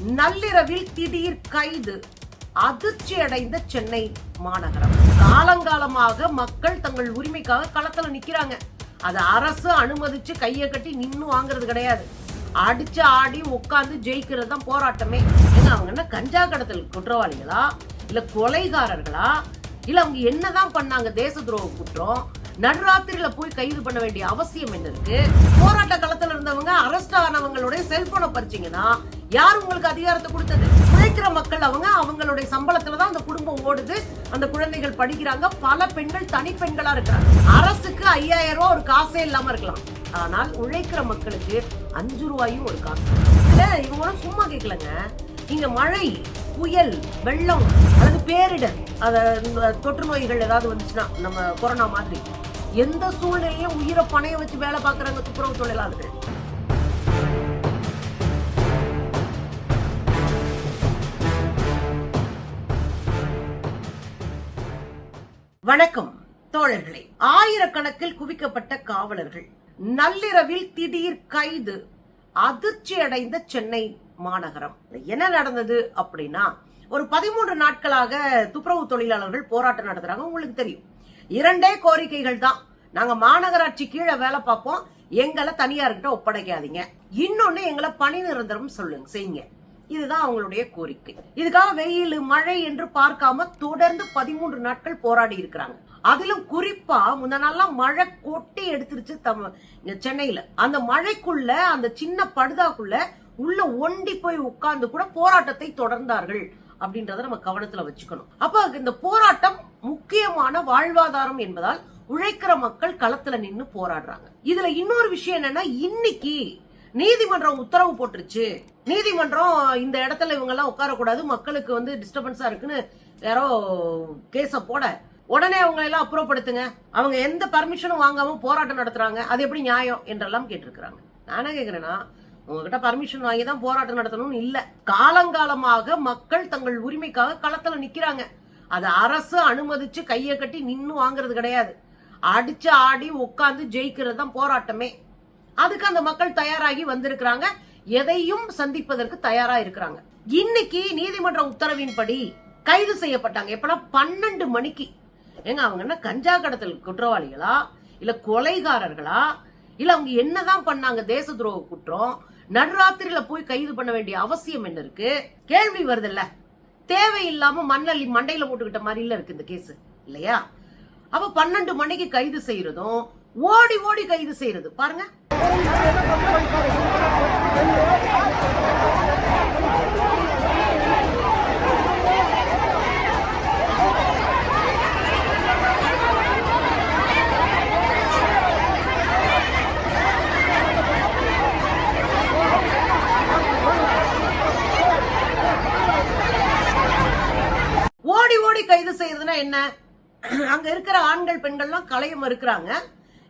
நள்ளிரவில் திடீர் கைது. அதிர்ச்சி அடைந்த சென்னை மாநகரம். காலங்காலமாக மக்கள் தங்கள் உரிமைக்காக களத்துல நிக்கிறாங்க. அது அரசு அனுமதிச்சு கையை கட்டி நின்னு வாங்குறது கிடையாது. அடிச்சு ஆடி உட்காந்து ஜெயிக்கிறது தான் போராட்டமே. ஏன்னா அவங்க என்ன கஞ்சா கடத்தல் குற்றவாளிகளா? இல்ல கொலைகாரர்களா? இல்ல அவங்க என்னதான் பண்ணாங்க தேச துரோக குற்றம்? நடுராத்திரியில போய் கைது பண்ண வேண்டிய அவசியம் என்ன இருக்கு போராட்ட களத்துல இருந்தவங்க அரெஸ்ட் ஆனவங்களுடைய செல்போனை பறிச்சீங்கன்னா யார் உங்களுக்கு அதிகாரத்தை கொடுத்தது? உழைக்கிற மக்கள் அவங்க அவங்களுடைய சம்பளத்துல தான் அந்த குடும்பம் ஓடுது. அந்த குழந்தைகள் படிக்கிறாங்க. பல பெண்கள் தனி பெண்களா இருக்கிறாங்க. அரசுக்கு ஐயாயிரம் ரூபாய் ஒரு காசே இல்லாம இருக்கலாம். ஆனால் உழைக்கிற மக்களுக்கு அஞ்சு ரூபாயும் ஒரு காசு. இல்ல இவங்களும் சும்மா கேட்கலங்க இங்க மழை புயல் வெள்ளம் அல்லது பேரிடர் அத இந்த தொற்று நோய்கள் ஏதாவது வந்துச்சுன்னா நம்ம கொரோனா மாதிரி. எந்த சூழ்நிலையிலும் உயிரை பணைய வச்சு வேலை பார்க்கறாங்க துப்புரவு தொழிலாளர்கள். வணக்கம் தோழர்களே. ஆயிரக்கணக்கில் குவிக்கப்பட்ட காவலர்கள். நள்ளிரவில் திடீர் கைது. அதிர்ச்சி அடைந்த சென்னை மாநகரம். என்ன நடந்தது அப்படின்னா ஒரு பதிமூன்று நாட்களாக துப்புரவு தொழிலாளர்கள் போராட்டம் நடத்துறாங்க. உங்களுக்கு தெரியும். இரண்டே கோரிக்கைகள் தான் நாங்க மாநகராட்சி கீழே வேலை பார்ப்போம். எங்களை தனியார்கிட்ட ஒப்படைக்காதீங்க. இன்னொன்னு எங்களை பணி நிரந்தரம் சொல்லுங்க செய்யுங்க. இதுதான் அவங்களுடைய கோரிக்கை. இதுக்காக வெயில் மழை என்று பார்க்காம தொடர்ந்து பதிமூன்று நாட்கள் போராடி இருக்கிறாங்க. அதிலும் குறிப்பா முந்த நாள்லாம் மழை கொட்டி எடுத்துருச்சு தம் சென்னையில. அந்த மழைக்குள்ள அந்த சின்ன படுதாக்குள்ள உள்ள ஒண்டி போய் உட்கார்ந்து கூட போராட்டத்தை தொடர்ந்தார்கள். அப்படின்றத நம்ம கவனத்துல வச்சுக்கணும். அப்ப இந்த போராட்டம் முக்கியமான வாழ்வாதாரம் என்பதால் உழைக்கிற மக்கள் களத்துல நின்னு போராடுறாங்க. இதுல இன்னொரு விஷயம் என்னன்னா இன்னைக்கு நீதிமன்றம் உத்தரவு போட்டுருச்சு. நீதிமன்றம் இந்த இடத்துல இவங்க எல்லாம் உட்காரக்கூடாது மக்களுக்கு வந்து டிஸ்டர்பன்ஸா இருக்குன்னு யாரோ கேஸ போட. உடனே அவங்க எல்லாம் அப்புறப்படுத்துங்க. அவங்க எந்த பர்மிஷனும் வாங்காம போராட்டம் நடத்துறாங்க. அது எப்படி நியாயம் என்றெல்லாம் கேட்டிருக்கிறாங்க. நான் என்ன கேக்குறேன்னா உங்ககிட்ட பர்மிஷன் வாங்கி தான் போராட்டம் நடத்தணும்னு இல்ல. காலங்காலமாக மக்கள் தங்கள் உரிமைக்காக களத்துல நிக்கிறாங்க. அது அரசு அனுமதிச்சு கையை கட்டி நின்னு வாங்குறது கிடையாது. அடிச்சு ஆடி உட்காந்து ஜெயிக்கிறது தான் போராட்டமே. அதுக்கு அந்த மக்கள் தயாராகி வந்திருக்கிறாங்க. எதையும் சந்திப்பதற்கு தயாரா இருக்கிறாங்க. இன்னைக்கு நீதிமன்ற உத்தரவின்படி கைது செய்யப்பட்டாங்க. எப்பனா பன்னெண்டு மணிக்கு. ஏங்க அவங்க என்ன கஞ்சா கடத்தல் குற்றவாளிகளா? இல்ல கொலைகாரர்களா? இல்ல அவங்க என்னதான் பண்ணாங்க? தேச துரோக குற்றம். நடுராத்திரியில போய் கைது பண்ண வேண்டிய அவசியம் என்ன இருக்கு? கேள்வி வருதுல்ல. தேவையில்லாம மண்ணள்ளி மண்டையில போட்டுக்கிட்ட மாதிரில இருக்கு இந்த கேஸ் இல்லையா? அப்ப பன்னெண்டு மணிக்கு கைது செய்யறதும் ஓடி ஓடி கைது செய்யறது. பாருங்க. ஓடி கைது செய்யறதுன்னா என்ன? அங்க இருக்கிற ஆண்கள் பெண்கள்லாம் கலைய மறுக்கிறாங்க.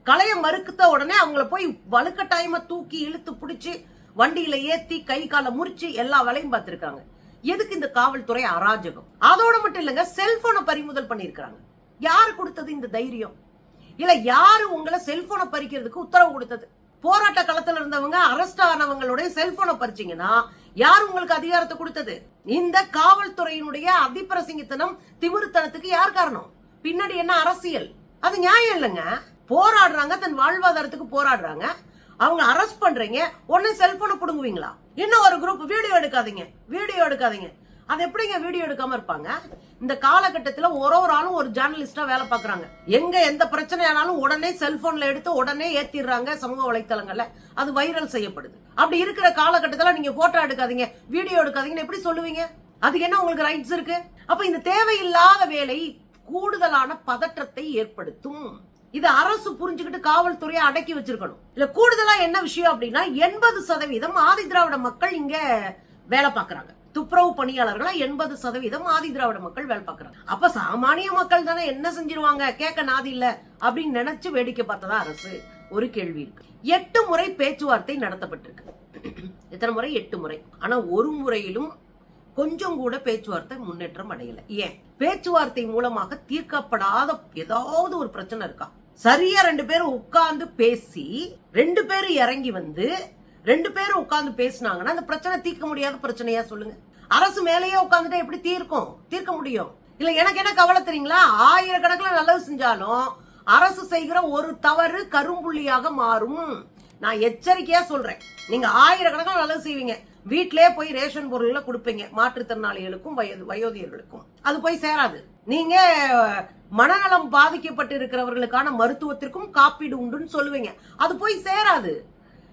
கலைய மறுக்குத்த உடனே அவங்கள போய் வலுக்கட்டாயமா தூக்கி இழுத்து பிடிச்சி வண்டியில ஏத்தி கை காலை முறிச்சு எல்லா வேலையும் பார்த்திருக்காங்க. எதுக்கு இந்த காவல்துறை அராஜகம்? அதோட மட்டும் இல்லைங்க செல்போனை பறிமுதல் பண்ணிருக்காங்க யாரு கொடுத்தது இந்த தைரியம்? இல்ல யாரு உங்களை செல்போனை பறிக்கிறதுக்கு உத்தரவு கொடுத்தது? போராட்ட களத்துல இருந்தவங்க அரெஸ்ட் ஆனவங்களுடைய செல்போனை பறிச்சீங்கன்னா யார் உங்களுக்கு அதிகாரத்தை கொடுத்தது? இந்த காவல்துறையினுடைய அதிப்பிரசிங்கத்தனம் திமிருத்தனத்துக்கு யார் காரணம்? பின்னாடி என்ன அரசியல்? அது நியாயம் இல்லைங்க. போராடுறாங்க தன் வாழ்வாதாரத்துக்கு போராடுறாங்க. அவங்க அரெஸ்ட் பண்றீங்க உடனே செல்போனை புடுங்குவீங்களா? இன்னும் ஒரு குரூப் வீடியோ எடுக்காதீங்க வீடியோ எடுக்காதீங்க. அது எப்படிங்க வீடியோ எடுக்காம இருப்பாங்க? இந்த காலகட்டத்துல ஒரு ஒரு ஆளும் ஒரு ஜேர்னலிஸ்டா வேலை பாக்குறாங்க எங்க எந்த பிரச்சனையானாலும் உடனே செல்போன்ல எடுத்து உடனே ஏத்திடுறாங்க சமூக வலைத்தளங்கள்ல. அது வைரல் செய்யப்படுது. அப்படி இருக்கிற காலகட்டத்துல நீங்க போட்டோ எடுக்காதீங்க வீடியோ எடுக்காதீங்கன்னு எப்படி சொல்லுவீங்க? அதுக்கு என்ன உங்களுக்கு ரைட்ஸ் இருக்கு? அப்ப இந்த தேவையில்லாத வேலை கூடுதலான பதற்றத்தை ஏற்படுத்தும். இது அரசு புரிஞ்சுக்கிட்டு காவல்துறையை அடக்கி வச்சிருக்கணும். இல்ல கூடுதலா என்ன விஷயம் அப்படின்னா எண்பது சதவீதம் ஆதி திராவிட மக்கள் இங்க வேலை பார்க்கறாங்க. துப்புரவு பணியாளர்களா எண்பது சதவீதம் ஆதி திராவிட மக்கள் வேலை பார்க்கறாங்க. அப்ப சாமானிய மக்கள் தானே என்ன செஞ்சிருவாங்க? கேட்க நாதி இல்ல அப்படின்னு நினைச்சு வேடிக்கை பார்த்ததா அரசு? ஒரு கேள்வி இருக்கு. எட்டு முறை பேச்சுவார்த்தை நடத்தப்பட்டிருக்கு. எத்தனை முறை? எட்டு முறை. ஆனா ஒரு முறையிலும் கொஞ்சம் கூட பேச்சுவார்த்தை முன்னேற்றம் அடையல. ஏன்? பேச்சுவார்த்தை மூலமாக தீர்க்கப்படாத ஏதாவது ஒரு பிரச்சனை இருக்கா? சரியா ரெண்டு பேரும் உட்கார்ந்து பேசி ரெண்டு பேரும் இறங்கி வந்து ரெண்டு பேரும் உட்காந்து பேசுனாங்கன்னா அந்த பிரச்சனை தீர்க்க முடியாத பிரச்சனையா சொல்லுங்க. அரசு மேலேயே உட்காந்துட்டா எப்படி தீர்க்கும்? தீர்க்க முடியும். இல்ல எனக்கு என்ன கவலை தெரியுங்களா? ஆயிரக்கணக்கில் நல்லது செஞ்சாலும் அரசு செய்கிற ஒரு தவறு கரும்புள்ளியாக மாறும். நான் எச்சரிக்கையா சொல்றேன். நீங்க ஆயிரக்கணக்கில் நல்லது செய்வீங்க. வீட்டிலேயே போய் ரேஷன் பொருள்ல கொடுப்பீங்க. மாற்றுத்திறனாளிகளுக்கும் வயது வயோதிகர்களுக்கும். அது போய் சேராது. நீங்க மனநலம் பாதிக்கப்பட்டு இருக்கிறவர்களுக்கான மருத்துவத்திற்கும் காப்பீடு உண்டுன்னு சொல்லுவீங்க. அது போய் சேராது.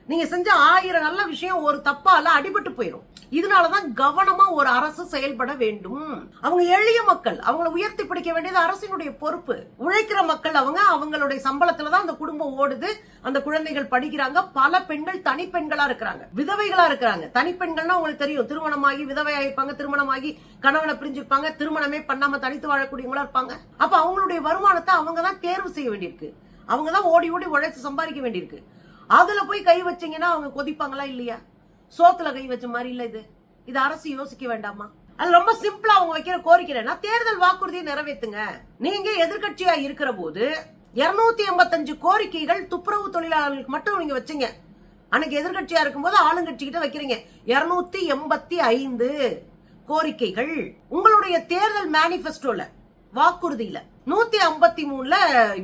நீங்க செஞ்ச ஆயிரம் நல்ல விஷயம் ஒரு தப்பால அடிபட்டு போயிடும் இதனாலதான் கவனமா ஒரு அரசு செயல்பட வேண்டும். அவங்க எளிய மக்கள் அவங்கள உயர்த்தி பிடிக்க வேண்டியது அரசினுடைய பொறுப்பு. உழைக்கிற மக்கள் அவங்க அவங்களுடைய சம்பளத்துல தான் அந்த குடும்பம் ஓடுது. அந்த குழந்தைகள் படிக்கிறாங்க. பல பெண்கள் தனிப்பெண்களா இருக்கிறாங்க. விதவைகளா இருக்கிறாங்க. தனிப்பெண்கள்னா உங்களுக்கு தெரியும். திருமணமாகி விதவையாயிருப்பாங்க திருமணமாகி கணவனை பிரிஞ்சிருப்பாங்க திருமணமே பண்ணாம தனித்து வாழக்கூடியவங்களா இருப்பாங்க. அப்ப அவங்களுடைய வருமானத்தை அவங்க தான் தேர்வு செய்ய வேண்டியிருக்கு. அவங்க தான் ஓடி ஓடி உழைச்சு சம்பாதிக்க வேண்டியிருக்கு. அதுல போய் கை வச்சீங்கன்னா அவங்க கொதிப்பாங்களா இல்லையா? சோத்துல கை வச்ச மாதிரி இல்ல இது. இது அரசு யோசிக்க வேண்டாமா? அது ரொம்ப சிம்பிளா அவங்க வைக்கிற கோரிக்கை என்னன்னா தேர்தல் வாக்குறுதியை நிறைவேற்றுங்க நீங்க எதிர்கட்சியா இருக்கிற போது இருநூத்தி எண்பத்தஞ்சு கோரிக்கைகள் துப்புரவு தொழிலாளர்களுக்கு மட்டும் நீங்க வச்சீங்க. அன்னைக்கு எதிர்க்கட்சியா இருக்கும்போது ஆளுங்கட்சி கிட்ட வைக்கிறீங்க. இருநூத்தி எண்பத்தி ஐந்து கோரிக்கைகள் உங்களுடைய தேர்தல் மேனிபெஸ்டோல வாக்குறுதியில. நூத்தி ஐம்பத்தி மூணுல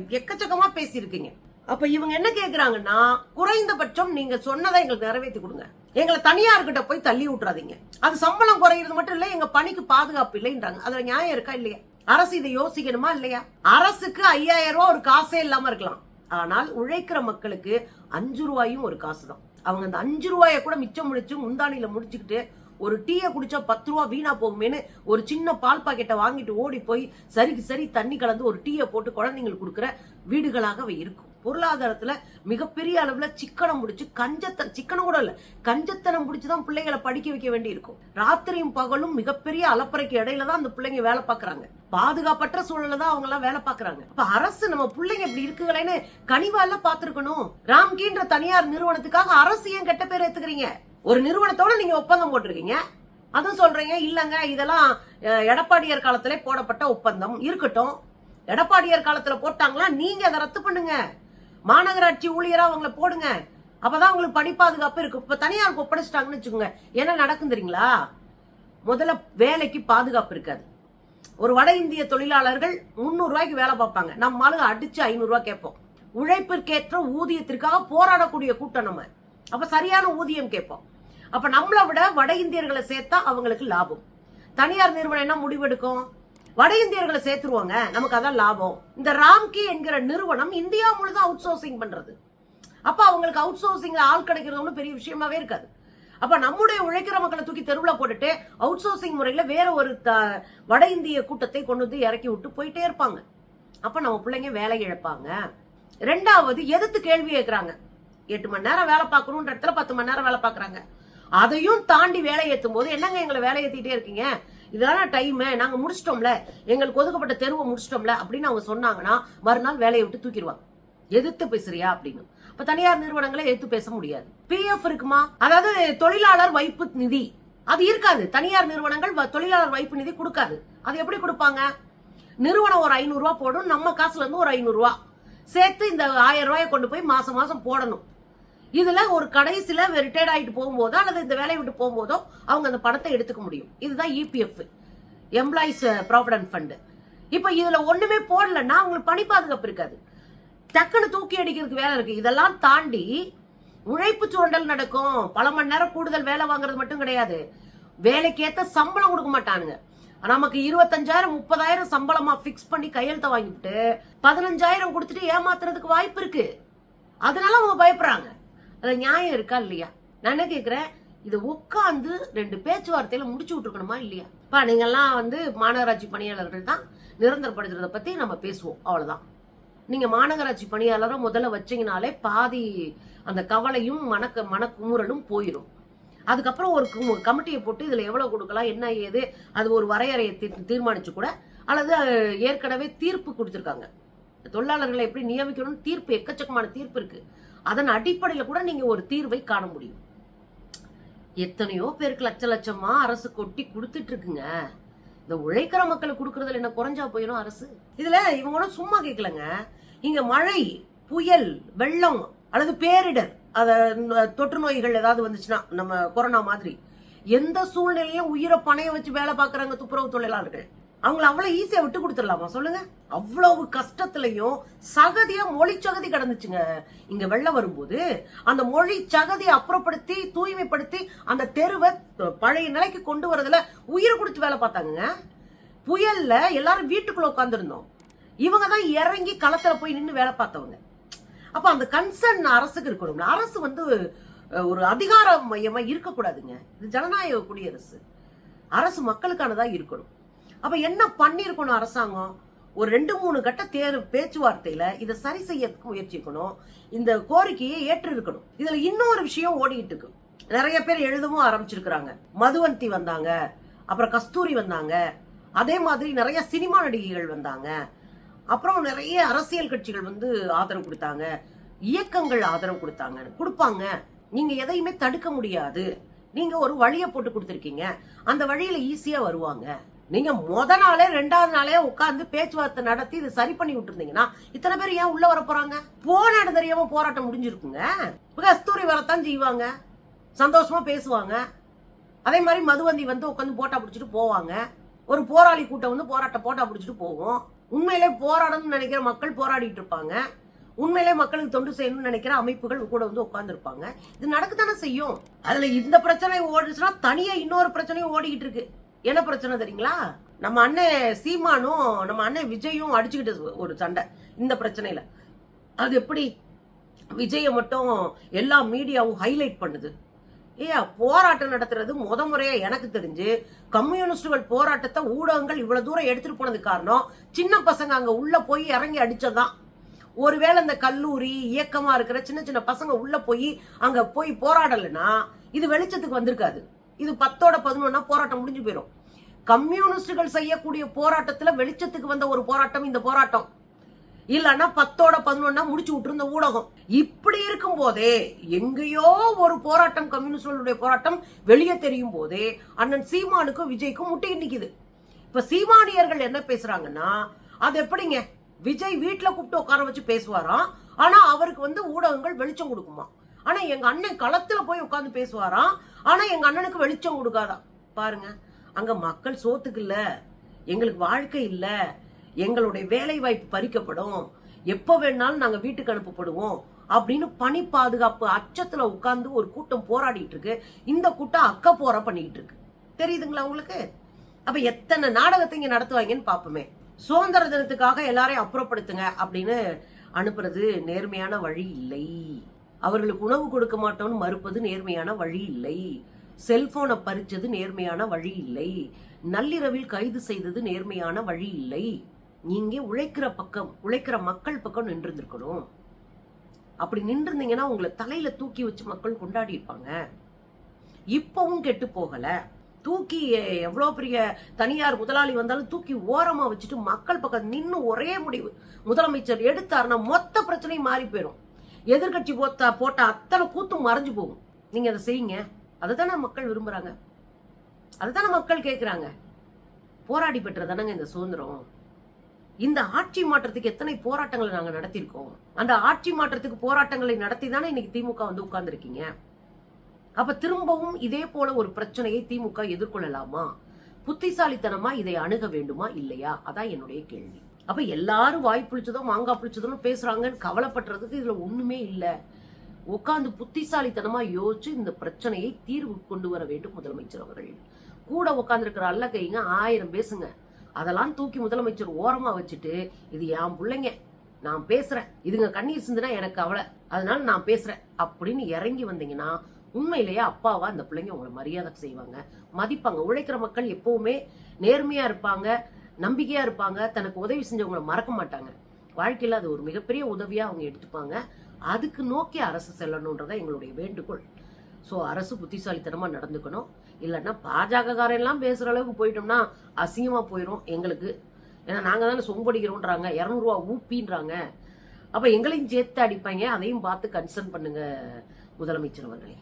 எக்கச்சக்கமா பேசியிருக்கீங்க. அப்ப இவங்க என்ன கேக்குறாங்கன்னா குறைந்தபட்சம் நீங்க சொன்னதை எங்களுக்கு நிறைவேற்றி கொடுங்க. எங்களை தனியார்கிட்ட போய் தள்ளி விட்டுறாதீங்க அது சம்பளம் குறையிறது மட்டும் இல்ல எங்க பணிக்கு பாதுகாப்பு இல்லைன்றாங்க. அதுல நியாயம் இருக்கா இல்லையா? அரசு இதை யோசிக்கணுமா இல்லையா? அரசுக்கு ஐயாயிரம் ரூபாய் ஒரு காசே இல்லாம இருக்கலாம். ஆனால் உழைக்கிற மக்களுக்கு அஞ்சு ரூபாயும் ஒரு காசு தான் அவங்க அந்த அஞ்சு ரூபாய கூட மிச்சம் முடிச்சு முந்தானியில முடிச்சுக்கிட்டு ஒரு டீயை குடிச்சா பத்து ரூபா வீணா போகுமேனு ஒரு சின்ன பால் பாக்கெட்டை வாங்கிட்டு ஓடி போய் சரிக்கு சரி தண்ணி கலந்து ஒரு டீயை போட்டு குழந்தைங்களுக்கு கொடுக்குற வீடுகளாக அவை இருக்கும். பொருளாதாரத்துல மிகப்பெரிய அளவுல சிக்கனம் முடிச்சு கஞ்சத்தன் சிக்கனம் கூட இல்ல கஞ்சத்தனம் பிடிச்சுதான் பிள்ளைங்களை படிக்க வைக்க வேண்டி இருக்கும் ராத்திரியும் பகலும் மிகப்பெரிய அலப்பறைக்கு இடையில தான் அந்த பிள்ளைங்க வேலை பாக்குறாங்க பாதுகாப்பற்ற சூழல்ல தான் அவங்க எல்லாம் வேலை பாக்குறாங்க இப்போ அரசு நம்ம பிள்ளைங்க இப்படி இருக்குங்களேன்னு கனிவால பாத்துருக்கணும் ராம்கின்ற தனியார் நிறுவனத்துக்காக அரசு ஏன் கெட்ட பேர் ஏத்துக்கிறீங்க? ஒரு நிறுவனத்தோட நீங்க ஒப்பந்தம் போட்டிருக்கீங்க. அதுவும் சொல்றீங்க இல்லங்க இதெல்லாம் எடப்பாடியர் எடப்பாடியார் காலத்திலே போடப்பட்ட ஒப்பந்தம். இருக்கட்டும். எடப்பாடியார் காலத்துல போட்டாங்களா? நீங்க அதை ரத்து பண்ணுங்க. மாநகராட்சி ஊழியரா அவங்கள போடுங்க. அப்பதான் உங்களுக்கு பணி பாதுகாப்பு இருக்கு இப்ப தனியாருக்கு ஒப்படைச்சிட்டாங்கன்னு வச்சுக்கோங்க. என்ன நடக்கும் தெரியுங்களா? முதல்ல வேலைக்கு பாதுகாப்பு இருக்காது. ஒரு வட இந்திய தொழிலாளர்கள் முந்நூறு ரூபாய்க்கு வேலை பார்ப்பாங்க. நம்ம ஆளுங்க அடிச்சு ஐநூறு ரூபாய் கேட்போம். உழைப்பிற்கேற்ற ஊதியத்திற்காக போராடக்கூடிய கூட்டம் நம்ம. அப்ப சரியான ஊதியம் கேட்போம். அப்ப நம்மளை விட வட இந்தியர்களை சேர்த்தா அவங்களுக்கு லாபம். தனியார் நிறுவனம் என்ன முடிவெடுக்கும்? வட இந்தியர்களை சேர்த்துருவாங்க. நமக்கு அதான் லாபம். இந்த ராம்கி என்கிற நிறுவனம் இந்தியா முழுதும் அவுட் சோர்சிங் பண்றது. அப்ப அவங்களுக்கு அவுட் சோர்சிங்ல ஆள் கிடைக்கிறது ஒன்றும் பெரிய விஷயமாவே இருக்காது. அப்ப நம்முடைய உழைக்கிற மக்களை தூக்கி தெருவுல போட்டுட்டு அவுட் சோர்சிங் முறையில வேற ஒரு த- வட இந்திய கூட்டத்தை கொண்டு வந்து இறக்கி விட்டு போயிட்டே இருப்பாங்க. அப்ப நம்ம பிள்ளைங்க வேலை இழப்பாங்க. ரெண்டாவது எதிர்த்து கேள்வி கேட்கறாங்க எட்டு மணி நேரம் வேலை பார்க்கணுன்ற இடத்துல பத்து மணி நேரம் வேலை பார்க்குறாங்க. அதையும் தாண்டி வேலை ஏற்றும் போது என்னங்க எங்களை வேலை ஏத்திட்டே இருக்கீங்க? இதெல்லாம் டைம் நாங்க முடிச்சிட்டோம்ல. எங்களுக்கு ஒதுக்கப்பட்ட தெருவை முடிச்சிட்டோம்ல அப்படின்னு அவங்க சொன்னாங்கன்னா மறுநாள் வேலையை விட்டு தூக்கிடுவாங்க. எதிர்த்து பேசுறியா அப்படின்னு. இப்ப தனியார் நிறுவனங்களை எதிர்த்து பேச முடியாது. பிஎஃப் இருக்குமா? அதாவது தொழிலாளர் வைப்பு நிதி. அது இருக்காது. தனியார் நிறுவனங்கள் வ- தொழிலாளர் வைப்பு நிதி கொடுக்காது. அது எப்படி கொடுப்பாங்க? நிறுவனம் ஒரு ஐநூறு ரூபாய் போடும் நம்ம காசுல இருந்து ஒரு ஐநூறு சேர்த்து இந்த ஆயிரம் ரூபாயை கொண்டு போய் மாசம் மாசம் போடணும். இதுல ஒரு கடைசியில ரிட்டையர்ட் ஆகிட்டு போகும்போதோ அல்லது இந்த வேலையை விட்டு போகும்போதோ அவங்க அந்த பணத்தை எடுத்துக்க முடியும். இதுதான் இபிஎஃப் எம்ப்ளாயிஸ் ப்ராவிடன்ட் ஃபண்டு இப்ப இதுல ஒண்ணுமே போடலன்னா அவங்களுக்கு பணி பாதுகாப்பு இருக்காது. டக்குன்னு தூக்கி அடிக்கிறதுக்கு வேலை இருக்கு. இதெல்லாம் தாண்டி உழைப்பு சுரண்டல் நடக்கும். பல மணி நேரம் கூடுதல் வேலை வாங்குறது மட்டும் கிடையாது. வேலைக்கேத்த சம்பளம் கொடுக்க மாட்டானுங்க. நமக்கு இருபத்தஞ்சாயிரம் முப்பதாயிரம் சம்பளமா பிக்ஸ் பண்ணி கையெழுத்த வாங்கிட்டு பதினஞ்சாயிரம் கொடுத்துட்டு ஏமாத்துறதுக்கு வாய்ப்பு இருக்கு. அதனால அவங்க பயப்படுறாங்க. அதுல நியாயம் இருக்கா இல்லையா? நான் என்ன கேக்குறேன்? இதை உட்காந்து ரெண்டு பேச்சுவார்த்தையில முடிச்சு விட்டுருக்கணுமா இல்லையா? இப்போ நீங்கெல்லாம் வந்து மாநகராட்சி பணியாளர்கள் தான். நிரந்தரப்படுத்துறத பத்தி நம்ம பேசுவோம். அவ்வளவுதான். நீங்க மாநகராட்சி பணியாளரை முதல்ல வச்சீங்கனாலே பாதி அந்த கவலையும் மனக்க மனக்குமுறலும் போயிடும் அதுக்கப்புறம் ஒரு கமிட்டியை போட்டு இதுல எவ்வளவு கொடுக்கலாம் என்ன ஏது அது ஒரு வரையறையை தீர்- தீர்மானிச்சு கூட அல்லது ஏற்கனவே தீர்ப்பு கொடுத்துருக்காங்க. தொழிலாளர்களை எப்படி நியமிக்கணும்னு தீர்ப்பு எக்கச்சக்கமான தீர்ப்பு இருக்கு. அதன் அடிப்படையில கூட நீங்க ஒரு தீர்வை காண முடியும். எத்தனையோ பேருக்கு லட்ச லட்சமா அரசு கொட்டி கொடுத்துட்டு இருக்குங்க. இந்த உழைக்கிற மக்களுக்கு கொடுக்கறதுல என்ன குறைஞ்சா போயிடும் அரசு? இதுல இவங்க சும்மா கேட்கலங்க இங்க மழை புயல் வெள்ளம் அல்லது பேரிடர் அத தொற்று நோய்கள் ஏதாவது வந்துச்சுன்னா நம்ம கொரோனா மாதிரி எந்த சூழ்நிலையிலும் உயிரை பணைய வச்சு வேலை பார்க்குறாங்க துப்புரவு தொழிலாளர்கள்? அவங்கள அவ்வளோ ஈஸியாக விட்டு கொடுத்துடலாமா? சொல்லுங்க. அவ்வளவு கஷ்டத்துலையும் சகதியாக மொழி சகதி கிடந்துச்சுங்க. இங்கே வெள்ளம் வரும்போது அந்த மொழி சகதியை அப்புறப்படுத்தி தூய்மைப்படுத்தி அந்த தெருவை பழைய நிலைக்கு கொண்டு வரதுல உயிரை கொடுத்து வேலை பார்த்தாங்க புயல்ல எல்லாரும் வீட்டுக்குள்ள உட்காந்துருந்தோம் இவங்க தான் இறங்கி களத்தில் போய் நின்று வேலை பார்த்தவங்க. அப்போ அந்த கன்சர்ன் அரசுக்கு இருக்கணும் அரசு வந்து ஒரு அதிகார மையமாக இருக்கக்கூடாதுங்க. இது ஜனநாயக குடியரசு. அரசு மக்களுக்கானதாக இருக்கணும். அப்ப என்ன பண்ணிருக்கணும் அரசாங்கம்? ஒரு ரெண்டு மூணு கட்ட தேர் பேச்சுவார்த்தையில இதை சரி செய்ய முயற்சிக்கணும். இந்த கோரிக்கையை ஏற்று இருக்கணும் இதுல இன்னொரு விஷயம் ஓடிட்டு இருக்கு. நிறைய பேர் எழுதவும் ஆரம்பிச்சிருக்கிறாங்க. மதுவந்தி வந்தாங்க. அப்புறம் கஸ்தூரி வந்தாங்க. அதே மாதிரி நிறைய சினிமா நடிகைகள் வந்தாங்க. அப்புறம் நிறைய அரசியல் கட்சிகள் வந்து ஆதரவு கொடுத்தாங்க. இயக்கங்கள் ஆதரவு கொடுத்தாங்க கொடுப்பாங்க. நீங்க எதையுமே தடுக்க முடியாது. நீங்க ஒரு வழியை போட்டு கொடுத்துருக்கீங்க. அந்த வழியில ஈஸியா வருவாங்க. நீங்க முத நாளே ரெண்டாவது நாளே உட்கார்ந்து பேச்சுவார்த்தை நடத்தி இதை சரி பண்ணி விட்டுருந்தீங்கன்னா இத்தனை பேர் ஏன் உள்ள வர போறாங்க? போன இடம் தெரியாம போராட்டம் முடிஞ்சிருக்குங்க. கஸ்தூரி வரத்தான் செய்வாங்க. சந்தோஷமா பேசுவாங்க. அதே மாதிரி மதுவந்தி வந்து உட்காந்து போட்டா பிடிச்சிட்டு போவாங்க. ஒரு போராளி கூட்டம் வந்து போராட்டம் போட்டா பிடிச்சிட்டு போவோம் உண்மையிலே போராடணும்னு நினைக்கிற மக்கள் போராடிட்டு இருப்பாங்க. உண்மையிலே மக்களுக்கு தொண்டு செய்யணும்னு நினைக்கிற அமைப்புகள் கூட வந்து உட்காந்துருப்பாங்க இது நடக்கத்தானே செய்யும். அதுல இந்த பிரச்சனை ஓடுச்சுன்னா தனியா இன்னொரு பிரச்சனையும் ஓடிக்கிட்டு இருக்கு. என்ன பிரச்சனை தெரியுங்களா? நம்ம அண்ணன் சீமானும் நம்ம அண்ணன் விஜயும் அடிச்சுக்கிட்டு ஒரு சண்டை இந்த பிரச்சனையில. அது எப்படி? விஜயை மட்டும் எல்லா மீடியாவும் ஹைலைட் பண்ணுது. ஏயா போராட்டம் நடத்துறது முத முறையா எனக்கு தெரிஞ்சு கம்யூனிஸ்டுகள் போராட்டத்தை ஊடகங்கள் இவ்வளவு தூரம் எடுத்துட்டு போனது காரணம் சின்ன பசங்க அங்க உள்ள போய் இறங்கி அடிச்சதுதான். ஒருவேளை இந்த கல்லூரி இயக்கமா இருக்கிற சின்ன சின்ன பசங்க உள்ள போய் அங்க போய் போராடலைன்னா இது வெளிச்சத்துக்கு வந்திருக்காது. இது பத்தோட பதினொன்னா போராட்டம் முடிஞ்சு போயிடும் கம்யூனிஸ்டுகள் செய்யக்கூடிய போராட்டத்துல வெளிச்சத்துக்கு வந்த ஒரு போராட்டம் இந்த போராட்டம். இல்லைன்னா பத்தோட பதினொன்னா முடிச்சு விட்டுருந்த ஊடகம். இப்படி இருக்கும் போதே எங்கேயோ ஒரு போராட்டம் கம்யூனிஸ்டுடைய போராட்டம் வெளியே தெரியும் போதே அண்ணன் சீமானுக்கும் விஜய்க்கும் முட்டி நிக்குது. இப்ப சீமானியர்கள் என்ன பேசுறாங்கன்னா அது எப்படிங்க? விஜய் வீட்டுல கூப்பிட்டு உட்கார வச்சு பேசுவாராம் ஆனா அவருக்கு வந்து ஊடகங்கள் வெளிச்சம் கொடுக்குமா ஆனா எங்க அண்ணன் களத்துல போய் உட்காந்து பேசுவாராம். ஆனா எங்க அண்ணனுக்கு வெளிச்சம் கொடுக்காதா? பாருங்க அங்க மக்கள் சோத்துக்கு இல்ல எங்களுக்கு வாழ்க்கை இல்ல எங்களுடைய வேலை வாய்ப்பு பறிக்கப்படும் எப்ப வேணாலும் நாங்க வீட்டுக்கு அனுப்பப்படுவோம் அப்படின்னு பணி பாதுகாப்பு அச்சத்துல உட்கார்ந்து ஒரு கூட்டம் போராடிட்டு இருக்கு. இந்த கூட்டம் அக்க போற பண்ணிட்டு இருக்கு. தெரியுதுங்களா உங்களுக்கு? அப்ப எத்தனை நாடகத்தை இங்க நடத்துவாங்கன்னு பாப்போமே. சுதந்திர தினத்துக்காக எல்லாரையும் அப்புறப்படுத்துங்க அப்படின்னு அனுப்புறது நேர்மையான வழி இல்லை. அவர்களுக்கு உணவு கொடுக்க மாட்டோம்னு மறுப்பது நேர்மையான வழி இல்லை. செல்போனை பறிச்சது நேர்மையான வழி இல்லை. நள்ளிரவில் கைது செய்தது நேர்மையான வழி இல்லை. நீங்க உழைக்கிற பக்கம் உழைக்கிற மக்கள் பக்கம் நின்றுருந்துருக்கணும். அப்படி நின்றுருந்தீங்கன்னா உங்களை தலையில தூக்கி வச்சு மக்கள் கொண்டாடி இருப்பாங்க. இப்பவும் கெட்டு போகல. தூக்கி எவ்வளோ பெரிய தனியார் முதலாளி வந்தாலும் தூக்கி ஓரமா வச்சுட்டு மக்கள் பக்கம் நின்று ஒரே முடிவு. முதலமைச்சர் எடுத்தாருன்னா மொத்த பிரச்சனையும் மாறி போயிடும். எதிர்கட்சி போட்ட போட்ட அத்தனை கூத்தும் மறைஞ்சு போகும். நீங்க அதை செய்யுங்க. அதை தானே மக்கள் விரும்புறாங்க. அதை தானே மக்கள் கேட்குறாங்க போராடி பெற்றதானங்க இந்த சுதந்திரம். இந்த ஆட்சி மாற்றத்துக்கு எத்தனை போராட்டங்களை நாங்க நடத்தியிருக்கோம்? அந்த ஆட்சி மாற்றத்துக்கு போராட்டங்களை நடத்தி தானே இன்னைக்கு திமுக வந்து உட்கார்ந்துருக்கீங்க. அப்ப திரும்பவும் இதே போல ஒரு பிரச்சனையை திமுக எதிர்கொள்ளலாமா? புத்திசாலித்தனமா இதை அணுக வேண்டுமா? இல்லையா? அதான் என்னுடைய கேள்வி. அப்ப எல்லாரும் வாய் புளிச்சதோ மாங்காய் புளிச்சதோன்னு பேசுறாங்கன்னு கவலைப்படுறதுக்கு இதுல ஒண்ணுமே இல்லை. உட்காந்து புத்திசாலித்தனமா யோசிச்சு இந்த பிரச்சனையை தீர்வு கொண்டு வர வேண்டும் முதலமைச்சர் அவர்கள். கூட உட்காந்துருக்கிற அல்ல கைங்க ஆயிரம் பேசுங்க. அதெல்லாம் தூக்கி முதலமைச்சர் ஓரமா வச்சுட்டு இது என் பிள்ளைங்க நான் பேசுறேன். இதுங்க கண்ணீர் சிந்துனா எனக்கு அவளை அதனால நான் பேசுறேன். அப்படின்னு இறங்கி வந்தீங்கன்னா உண்மையிலேயே அப்பாவா அந்த பிள்ளைங்க உங்களை மரியாதை செய்வாங்க. மதிப்பாங்க. உழைக்கிற மக்கள் எப்பவுமே நேர்மையா இருப்பாங்க. நம்பிக்கையா இருப்பாங்க. தனக்கு உதவி செஞ்சவங்களை மறக்க மாட்டாங்க. வாழ்க்கையில் அது ஒரு மிகப்பெரிய உதவியாக அவங்க எடுத்துப்பாங்க. அதுக்கு நோக்கி அரசு செல்லணுன்றதான் எங்களுடைய வேண்டுகோள். ஸோ அரசு புத்திசாலித்தனமாக நடந்துக்கணும். இல்லைன்னா பாஜகக்காரெல்லாம் எல்லாம் அளவுக்கு போயிட்டோம்னா அசிங்கமாக போயிடும் எங்களுக்கு. ஏன்னா நாங்கள் தானே சொம்படிக்கிறோன்றாங்க. இரநூறுவா ஊப்பின்றாங்க. அப்போ எங்களையும் சேர்த்து அடிப்பாங்க. அதையும் பார்த்து கன்சர்ன் பண்ணுங்க முதலமைச்சர் அவர்களே.